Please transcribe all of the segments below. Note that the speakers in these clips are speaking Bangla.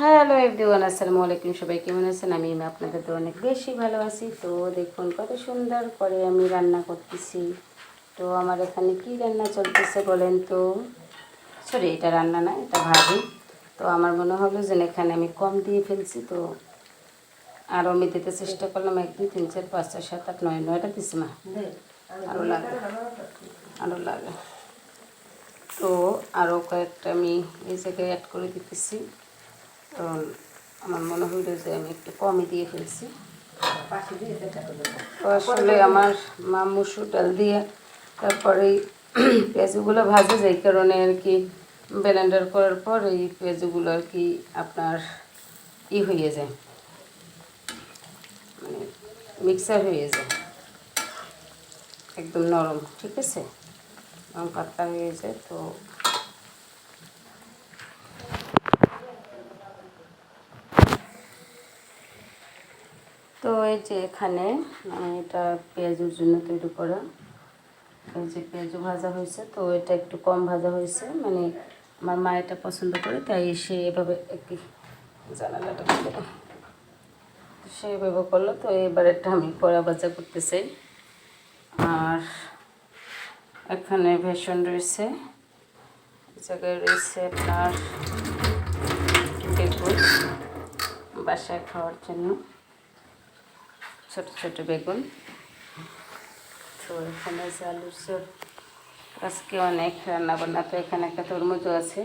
হ্যালো এভরিওয়ান, আসসালামু আলাইকুম। সবাই কেমন আছেন? আমি আপনাদের তো অনেক বেশি ভালো আছি। তো দেখুন, কত সুন্দর করে আমি রান্না করতেছি। তো আমার এখানে কি রান্না চলতেছে বলেন তো? সরি এটা রান্না না, এটা ভাজি। তো আমার মনে হলো যে এখানে আমি কম দিয়ে ফেলছি। তো আরও আমি দিতে চেষ্টা করলাম, এক, দুই, তিন, চার, পাঁচ, ছয়, সাত, আট, নয়, নয়টা দিছি মা। আরও লাগে আরও লাগে। তো আরও কয়েকটা আমি এই জায়গায় অ্যাড করে দিতেছি। কারণ আমার মনে হইল যে আমি একটু কমই দিয়ে ফেলছি। তো আসলে আমার মা মুসুর ডাল দিয়ে তারপরে পেঁয়াজগুলো ভাজে যাই কারণে আর কি ব্লেন্ডার করার পর এই পেঁয়াজগুলো আর কি আপনার ই হয়ে যায়। মানে মিক্সার হয়ে যায়। একদম নরম, ঠিক আছে? নরম পাতলা হয়ে যায়, তো তো এই যে এখানে এটা পেঁয়াজের জন্য তৈরি করা। এই যে পেঁয়াজ ভাজা হয়েছে, তো এটা একটু কম ভাজা হয়েছে। মানে আমার মা এটা পছন্দ করে, তাই সে এভাবে একটি জানালাটা দাও। সে এভাবে করল, তো এবার এটা আমি কড়া ভাজা করতে চাই আর এখানে ভেষণ রয়েছে জায়গায় রয়েছে আপনার বেগুন, বাসায় খাওয়ার জন্য। ছোট ছোট বেগুন। তো এখানে আছে আলুর চপ, আজকে অনেক রান্না বান্না তো এখানে একটা তরমুজও আছে।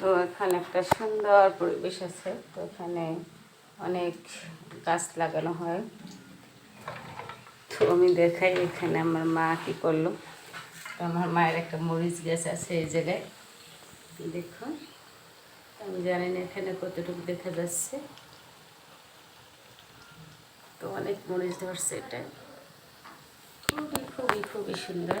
তো এখানে একটা সুন্দর পরিবেশ আছে। তো এখানে অনেক গাছ লাগানো হয়। তো আমি দেখাই এখানে আমার মা কী করল। তো আমার মায়ের একটা মরিচ গাছ আছে এই জায়গায়। দেখুন আমি জানি না এখানে কতটুকু দেখা যাচ্ছে। তো অনেক মরিচ ধরছে এটা। খুবই খুবই খুবই সুন্দর।